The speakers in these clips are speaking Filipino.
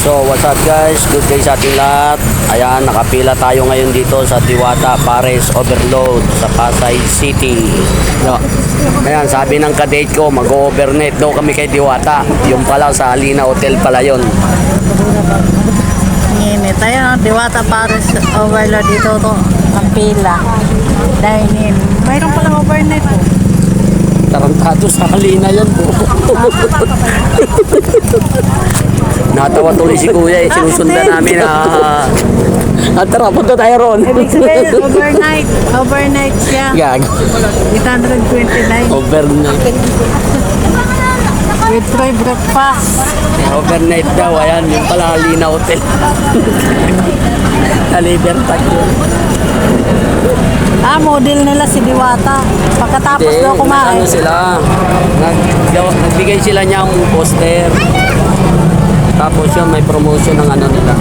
So, what's up guys? Good day sa ating lahat. Ayan, nakapila tayo ngayon dito sa Diwata Pares Overload sa Pasay City. No. Ayan, sabi ng kadate ko, mag-overnight daw kami kay Diwata. Yung pala sa Alina Hotel pala yun. Init. Ayan, Diwata Paris overload dito to. Ang pila. Dine-in. Mayroon palang overnight po. Tarantado sa Alina yun po. Natawa tuloy si Kuya eh. Sinusundan namin ah. At tara, punta tayo. Ibig sabihin, overnight. Overnight siya. Gag. 829. Overnight. With free breakfast. Overnight daw, ayan, yung pala Alina Hotel. Nalibertag yun. Ah, model nila si Diwata. Pagkatapos daw kumain. Ano sila, nag, nagbigay sila niyang poster. Tapos yun, may promotion ng ano nila.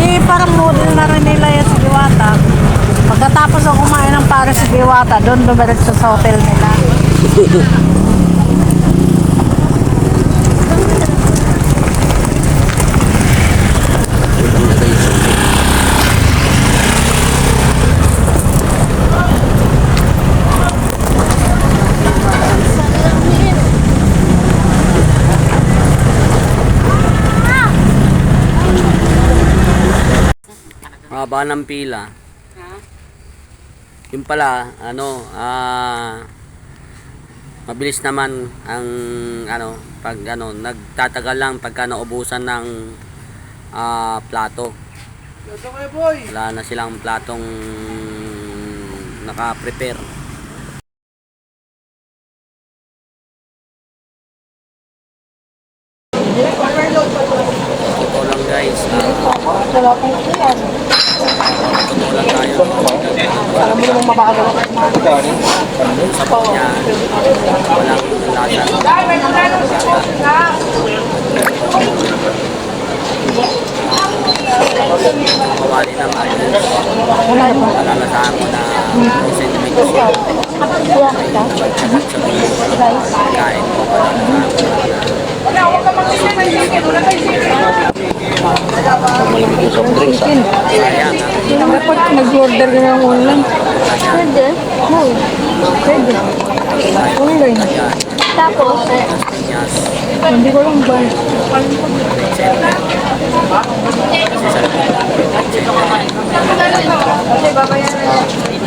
Eh, parang model na rin nila yan si Diwata. Pagkatapos ako kumain ng para si Diwata, doon dumiretso sa hotel nila. Haba ng pila. Yung pala, ano, ah, mabilis naman ang, ano, pag, ano, nagtatagal lang pagka naubusan ng, ah, plato. Wala na silang platong naka-prepare. Ito lang guys, ah, ito lang tayo. Alam mo namang mabagal ako. Sabaw niya, walang lasa. Mawali naman. Malalasahan mo na may sentimento siya. Kain mo, malalasahan mo. Ah. Dapat nag-order ka ng online. Pwede. No. Pwede. Online. Tapos, Yes. hindi ko lang ba.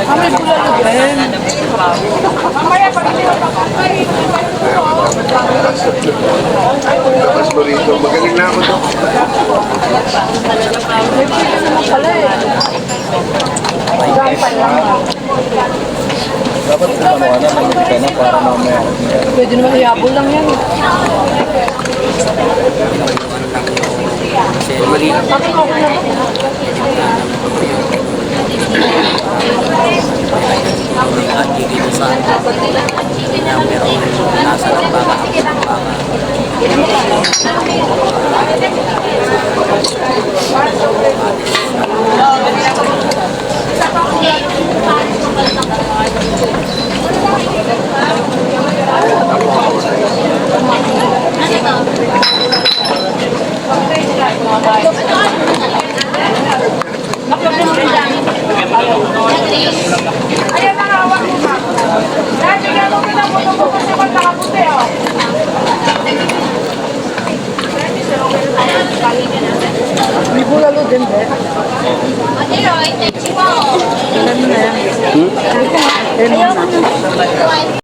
Kami pula. Tapos mo rito, magaling na ako to. Pala eh. Lang. Dapat kung ano ano, nandito ka na para mamaya. Pwede naman ihabol lang yan. At giginusan. Kaya meron nasa ng baka ang baka. Ayan ang hawak mo, ma'am. Dahil bigyan mo mo mo kasi kung nakaputi, oh. May bulalo din, be. Alam mo na yan. Ayoko na.